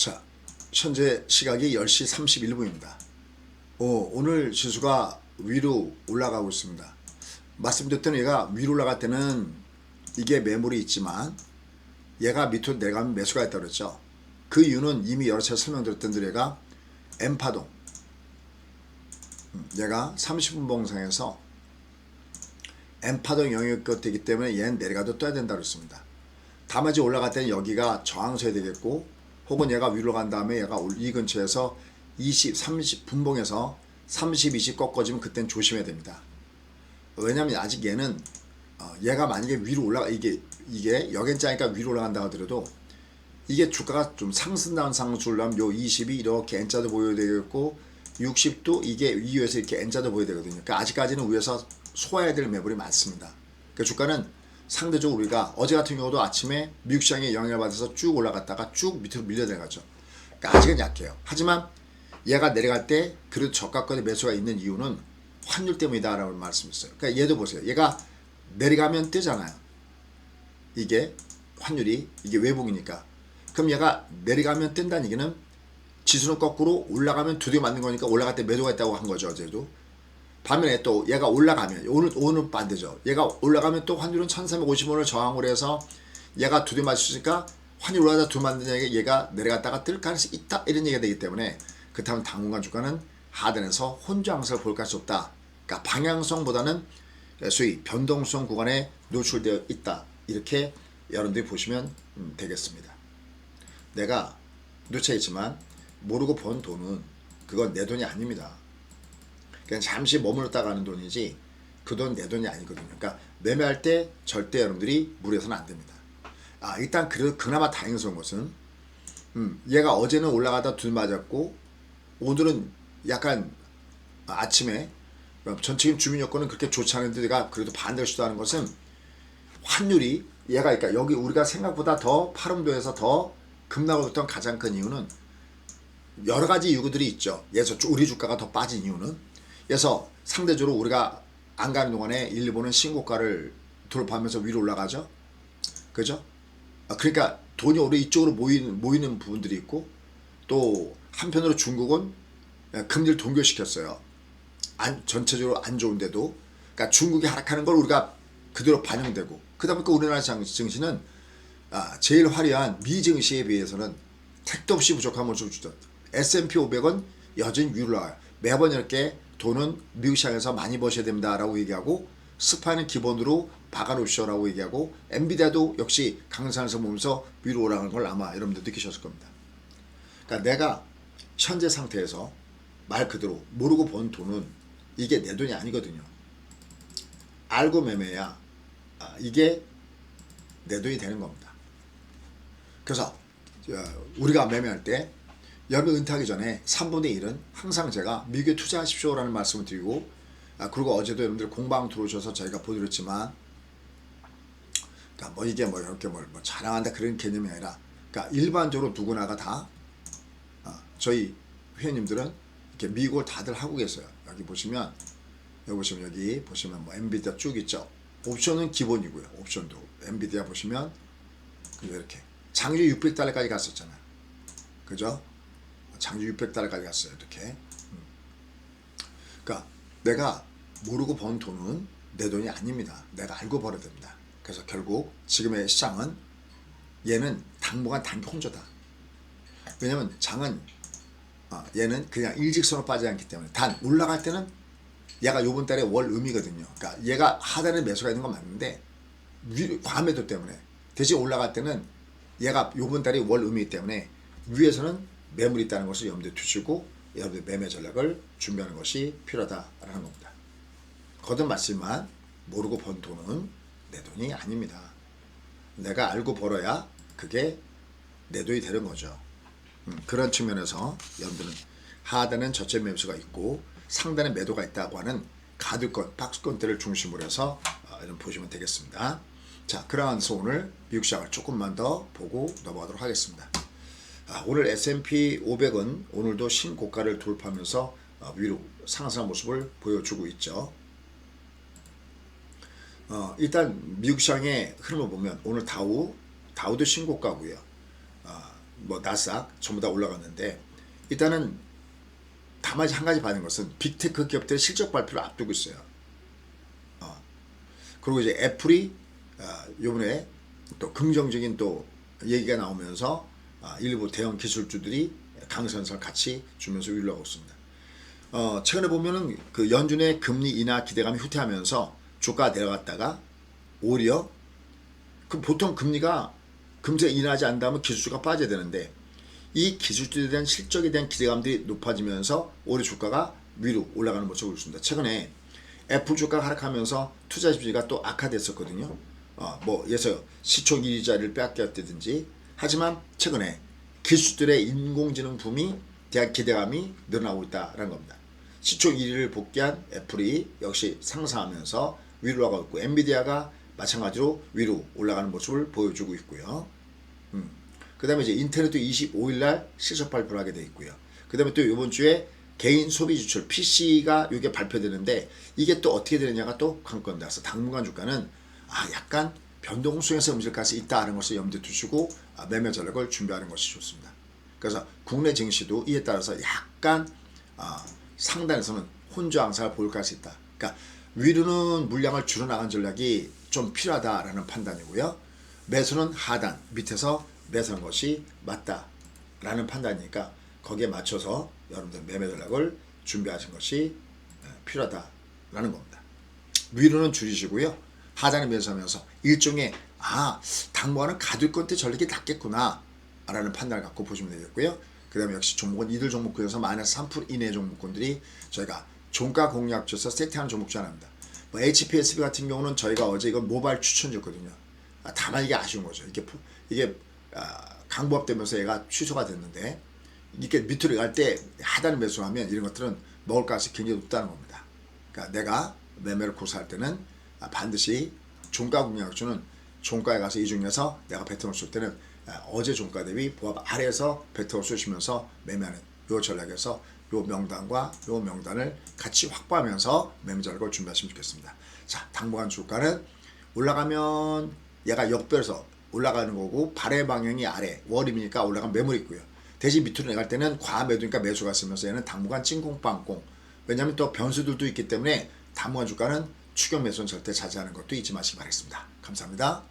자, 현재 시각이 10시 31분입니다. 오, 오늘 지수가 위로 올라가고 있습니다. 말씀드렸던 얘가 위로 올라갈 때는 이게 매물이 있지만 얘가 밑으로 내려가면 매수가 있다고 그랬죠. 그 이유는 이미 여러 차례 설명드렸던 대로 얘가 M파동 음, 얘가 30분 봉상에서 M파동 영역이 되기 때문에 얘는 내려가도 떠야 된다고 그랬습니다. 다만 이제 올라갈 때는 여기가 저항서야 되겠고 혹은 얘가 위로 간 다음에 얘가 올- 이 근처에서 20, 30 분봉에서 30, 20 꺾어지면 그땐 조심해야 됩니다. 왜냐면 아직 얘는 어, 얘가 만약에 위로 올라가 이게 이게 여견자니까 위로 올라간다 하더라도 이게 주가가 좀 상승다운 상승하려면 요 20이 이렇게 N자도 보여야 되겠고 60도 이게 위에서 이렇게 N자도 보여야 되거든요. 그러니까 아직까지는 위에서 소화해야 될 매물이 많습니다. 그 주가는 상대적으로 우리가 어제 같은 경우도 아침에 미국 시장에 영향을 받아서 쭉 올라갔다가 쭉 밑으로 밀려 내려가죠. 그러니까 아직은 약해요. 하지만 얘가 내려갈 때 그래도 저가권의 매수가 있는 이유는 환율 때문이다라고 말씀했어요. 그러니까 얘도 보세요. 얘가 내려가면 뜨잖아요. 이게 환율이 이게 외국이니까. 그럼 얘가 내려가면 뜬다는 얘기는 지수는 거꾸로 올라가면 두드려 맞는 거니까 올라갈 때 매도가 있다고 한 거죠 어제도. 반면에 또 얘가 올라가면 오늘 오늘 반대죠. 얘가 올라가면 또 환율은 1,350원을 저항을 해서 얘가 두드려 맞으니까 환율 올라가다 맞는 얘기 얘가 내려갔다가 뜰 가능성이 있다 이런 얘기가 되기 때문에 그렇다면 당분간 주가는 하단에서 혼자 항상을 볼까 수 없다. 그러니까 방향성보다는 소위 변동성 구간에 노출되어 있다. 이렇게 여러분들이 보시면 음, 되겠습니다. 내가 누차있지만 모르고 번 돈은 그건 내 돈이 아닙니다. 그냥 잠시 머물렀다 가는 돈이지 그 돈 내 돈이 아니거든요. 그러니까 매매할 때 절대 여러분들이 무리해서는 안 됩니다. 아 일단 그 그나마 다행스러운 것은 음, 얘가 어제는 올라가다 둘 맞았고 오늘은 약간 아침에 전체적인 주민 여건은 그렇게 좋지 않은데 내가 그래도 반대를 시도하는 것은 환율이 얘가 그러니까 여기 우리가 생각보다 더 파름도에서 더 급락을 했던 가장 큰 이유는 여러 가지 이유들이 있죠. 그래서 우리 주가가 더 빠진 이유는 그래서 상대적으로 우리가 안 가는 동안에 일본은 신고가를 돌파하면서 위로 올라가죠. 그죠? 아, 그러니까 돈이 오히려 이쪽으로 모이는, 모이는 부분들이 있고 또 한편으로 중국은 금리를 동결시켰어요. 안, 전체적으로 안 좋은데도 그러니까 중국이 하락하는 걸 우리가 그대로 반영되고 그러다 보니까 우리나라 장- 증시는 아, 제일 화려한 미 증시에 비해서는 택도 없이 부족한 모습을 주죠. S&P 500은 여전히 위로 나와요. 매번 이렇게 돈은 미국 시장에서 많이 버셔야 됩니다라고 얘기하고 스파는 기본으로 박아놓으시오라고 얘기하고 엔비디아도 역시 강산에서 보면서 위로 올라가는 걸 아마 여러분들 느끼셨을 겁니다. 그러니까 내가 현재 상태에서 말 그대로 모르고 번 돈은 이게 내 돈이 아니거든요. 알고 매매야 아, 이게 내 돈이 되는 겁니다. 그래서 어, 우리가 매매할 때 여러분 은퇴하기 전에 3분의 1은 항상 제가 미국에 투자하십시오 라는 말씀을 드리고 아, 그리고 어제도 여러분들 공방 들어오셔서 저희가 보여드렸지만 그러니까 뭐 이게 뭐 이렇게 뭘, 뭐 자랑한다 그런 개념이 아니라 그러니까 일반적으로 누구나가 다 아, 저희 회원님들은 이렇게 미국을 다들 하고 계세요. 여기 보시면 여기 보시면 여기 보시면 뭐 엔비디아 쭉 있죠. 옵션은 기본이고요. 옵션도 엔비디아 보시면 그리고 이렇게 장주 600달러까지 갔었잖아요. 그죠? 장주 600달러까지 갔어요. 이렇게. 음. 그러니까 내가 모르고 번 돈은 내 돈이 아닙니다. 내가 알고 벌어야 됩니다. 그래서 결국 지금의 시장은 얘는 당분간 단기 혼조다. 왜냐면 장은 어, 얘는 그냥 일직선으로 빠지지 않기 때문에 단 올라갈 때는 얘가 요번 달에 월 음이거든요. 그러니까 얘가 하단에 매수가 있는 건 맞는데 위, 과매도 때문에 대신 올라갈 때는 얘가 요번 달에 월 음이기 때문에 위에서는 매물이 있다는 것을 염두에 두시고 여러분들 매매 전략을 준비하는 것이 필요하다라는 겁니다. 거듭 말씀만 모르고 번 돈은 내 돈이 아닙니다. 내가 알고 벌어야 그게 내 돈이 되는 거죠. 음, 그런 측면에서 여러분들은 하단은 저점 매수가 있고 상단에 매도가 있다고 하는 가득권, 박스권대를 중심으로 해서 어, 이런 보시면 되겠습니다. 자, 그러면서 오늘 미국 시장을 조금만 더 보고 넘어가도록 하겠습니다. 아, 오늘 S&P 500은 오늘도 신고가를 돌파하면서 어, 위로 상승한 모습을 보여주고 있죠. 어, 일단 미국 시장의 흐름을 보면 오늘 다우 다우도 신고가고요. 아, 뭐 나스닥 전부 다 올라갔는데 일단은 다만 한 가지 받은 것은 빅테크 기업들의 실적 발표를 앞두고 있어요. 어. 그리고 이제 애플이 아, 요번에 또 긍정적인 또 얘기가 나오면서 아, 일부 대형 기술주들이 강선설 같이 주면서 위로하고 있습니다. 어, 최근에 보면은 그 연준의 금리 인하 기대감이 후퇴하면서 주가가 내려갔다가 오히려 그 보통 금리가 금세 인하지 않다면 기술주가 빠져야 되는데 이 기술주에 대한 실적에 대한 기대감들이 높아지면서 오히려 주가가 위로 올라가는 모습을 보였습니다. 최근에 애플 주가가 하락하면서 투자 심리가 또 악화됐었거든요. 어, 뭐 예서 시초 이자를 빼앗겼다든지 하지만 최근에 기술들의 인공지능 붐이 대한 기대감이 늘어나고 있다라는 겁니다. 시초 1위를 복귀한 애플이 역시 상승하면서 위로 올라가고 있고 엔비디아가 마찬가지로 위로 올라가는 모습을 보여주고 있고요. 음. 그 다음에 이제 인터넷도 25일 날 실적 발표를 하게 돼 있고요. 그 다음에 또 이번 주에 개인 소비 지출 PC가 이게 발표되는데 이게 또 어떻게 되느냐가 또 관건이라서 당분간 주가는 아 약간 변동 속에서 움직일 가능성이 있다는 것을 염두에 두시고 아, 매매 전략을 준비하는 것이 좋습니다. 그래서 국내 증시도 이에 따라서 약간 아, 상단에서는 혼조 항상을 보일 가능성이 있다. 그러니까 위로는 물량을 줄여나간 전략이 좀 필요하다라는 판단이고요. 매수는 하단 밑에서 매수한 것이 맞다라는 판단이니까 거기에 맞춰서 여러분들 매매 전략을 준비하신 것이 어, 필요하다라는 겁니다. 위로는 줄이시고요. 하단에 매수하면서 일종의 아 당분간은 가둘 건데 전략이 낫겠구나 라는 판단을 갖고 보시면 되겠고요. 그 다음에 역시 종목은 이들 종목군에서 마이너스 3% 이내 종목군들이 저희가 종가 공략줘서 세팅하는 종목 중 하나입니다. 뭐 HPSB 같은 경우는 저희가 어제 이거 모바일 추천줬거든요. 아, 다만 이게 아쉬운 거죠. 이게 포- 이게 아, 강보합되면서 얘가 취소가 됐는데 이렇게 밑으로 갈 때 하단 매수하면 이런 것들은 먹을 가능성이 굉장히 높다는 겁니다. 그러니까 내가 매매를 고수할 때는 아, 반드시 종가 공략주는 종가에 가서 이 중에서 내가 배팅을 쏠 때는 아, 어제 종가 대비 보합 아래에서 배팅을 쏘시면서 매매하는 요 전략에서 요 명단과 요 명단을 같이 확보하면서 매매 전략을 준비하시면 좋겠습니다. 자, 당분간 주가는 올라가면 얘가 역별서 올라가는 거고 발의 방향이 아래 월임이니까 올라가면 매물이 있고요. 대신 밑으로 내갈 때는 과매도니까 매수가 쓰면서 얘는 당분간 찐공빵공 왜냐하면 또 변수들도 있기 때문에 당분간 주가는 추격 매수는 절대 자제하는 것도 잊지 마시기 바라겠습니다. 감사합니다.